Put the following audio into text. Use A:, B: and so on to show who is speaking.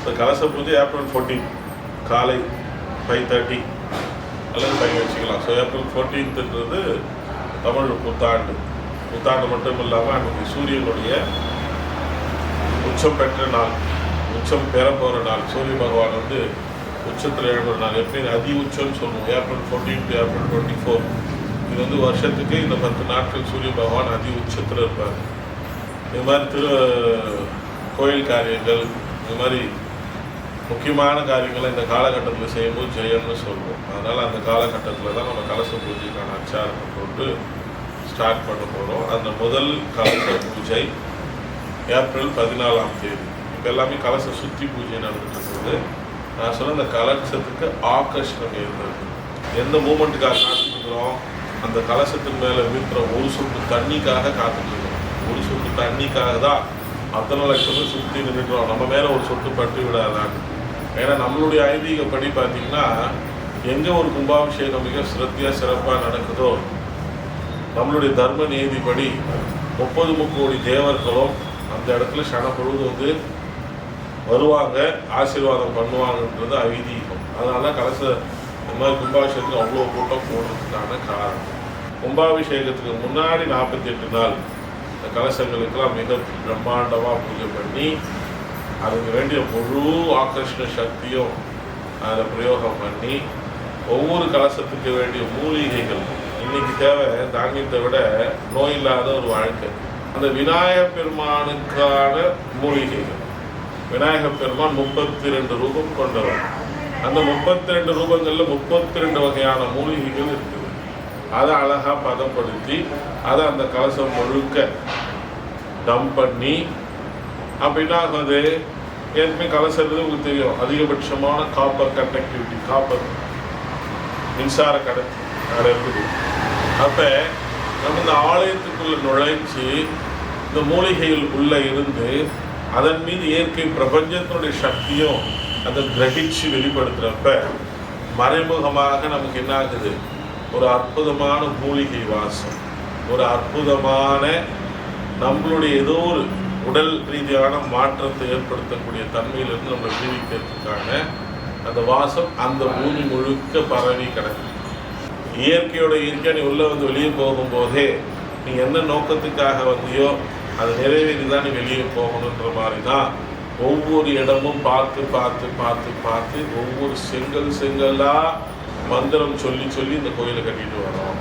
A: இந்த கலச பூஜை ஏப்ரல் ஃபோர்டீன் காலை ஃபைவ் தேர்ட்டி அல்லது ஃபைவ் வச்சுக்கலாம். ஸோ ஏப்ரல் ஃபோர்டீன்த்துன்றது தமிழ் புத்தாண்டு. புத்தாண்டு மட்டும் இல்லாமல் அன்றைக்கி சூரியனுடைய உச்சம் பெற்ற நாள் உச்சம் பெற போகிற நாள் சூரிய பகவான் வந்து உச்சத்தில் எழுப்புற நாள். எப்பயும் அதி உச்சம்னு சொல்லுவோம். April fourteen to April twenty four இது வந்து வருஷத்துக்கு இந்த பத்து நாட்கள் சூரிய பகவான் அதி உச்சத்தில் இருப்பார். இது மாதிரி திரு கோயில் காரியங்கள் இது மாதிரி முக்கியமான காரியங்களை இந்த காலகட்டத்தில் செய்யும்போது ஜெயம்னு சொல்லுவோம் அதனால் அந்த காலகட்டத்தில் தான் நம்ம கலச பூஜைக்கான அச்சாரத்தை போட்டு ஸ்டார்ட் பண்ண போகிறோம் அந்த முதல் கலச பூஜை ஏப்ரல் பதினாலாம் தேதி. இப்போ எல்லாமே கலச சுத்தி பூஜை நடந்துட்டு இருக்குது. நான் சொன்ன அந்த கலசத்துக்கு ஆக்கர்ஷணம் ஏற்படுது எந்த மூமெண்ட்டுக்காக காத்துக்கிறோம் அந்த கலசத்தின் மேலே வீட்டுற ஒரு சொட்டு தண்ணிக்காக காத்துக்கிறோம் ஒரு சொட்டு தண்ணிக்காக தான் அத்தனை லட்சமும் சுற்றி நின்றுக்கிறோம் நம்ம மேலே ஒரு சொத்து பட்டு விடாதான். ஏன்னா நம்மளுடைய ஐதீகப்படி பார்த்தீங்கன்னா எங்கே ஒரு கும்பாபிஷேகம் மிக சிரத்தியாக சிறப்பாக நடக்குதோ நம்மளுடைய தர்ம நீதிப்படி முப்பது முக்கோடி தேவர்களும் அந்த இடத்துல சனம் பொழுது வந்து வருவாங்க ஆசீர்வாதம் பண்ணுவாங்கன்றது ஐதீகம். அதனால தான் கலச இந்த மாதிரி கும்பாபிஷேகத்துக்கு அவ்வளோ கூட்டம் போடுறதுக்கான காரணம். கும்பாபிஷேகத்துக்கு முன்னாடி நாற்பத்தி எட்டு நாள். இந்த கலசங்களுக்கெல்லாம் மிக பிரம்மாண்டமாக பூஜை பண்ணி அதுக்கு வேண்டிய முழு ஆக்கர்ஷண சக்தியும் அதை பிரயோகம் பண்ணி ஒவ்வொரு கலசத்துக்கு வேண்டிய மூலிகைகள். இன்னைக்கு தேவை தாங்கியத்தை விட நோய் இல்லாத ஒரு வாழ்க்கை. அந்த விநாயகப் பெருமானுக்கான மூலிகைகள். விநாயகப் பெருமான் முப்பத்தி ரெண்டு ரூபம் கொண்டவர். அந்த முப்பத்தி ரெண்டு ரூபங்களில் முப்பத்தி ரெண்டு வகையான மூலிகைகள் இருக்குது அதை அழகாக பதப்படுத்தி அதை அந்த கலசம் முழுக்க டம்ப் பண்ணி அப்படின்னா அது ஏற்கனவே கலசறது உங்களுக்கு தெரியும். அதிகபட்சமான காப்பர் கண்டக்டிவிட்டி காப்பர் மின்சார கடத்தி அதில் இருக்குது. அப்போ நம்ம இந்த ஆலயத்துக்குள்ளே நுழைஞ்சு இந்த மூலிகைகள் உள்ளே இருந்து அதன் மீது இயற்கை பிரபஞ்சத்தினுடைய சக்தியும் அதை கிரகிச்சு வெளிப்படுத்துகிறப்ப மறைமுகமாக நமக்கு என்ன ஆகுது ஒரு அற்புதமான மூலிகை வாசம். ஒரு அற்புதமான நம்மளுடைய ஏதோ ஒரு உடல் ரீதியான மாற்றத்தை ஏற்படுத்தக்கூடிய தன்மையிலிருந்து நம்மளை விடுவிக்கிறதுக்கான அந்த வாசம் அந்த பூமி முழுக்க பரவி கிடக்கு. இயற்கையோட இயற்கையாக நீ உள்ளே வந்து வெளியே போகும்போதே நீ என்ன நோக்கத்துக்காக வந்தியோ அது நிறைவேறி தான் நீ வெளியே போகணுன்ற மாதிரி தான் ஒவ்வொரு இடமும் பார்த்து பார்த்து பார்த்து பார்த்து ஒவ்வொரு செங்கல் செங்கலாக மந்திரம் சொல்லி சொல்லி இந்த கோயிலை கட்டிட்டு வரோம்.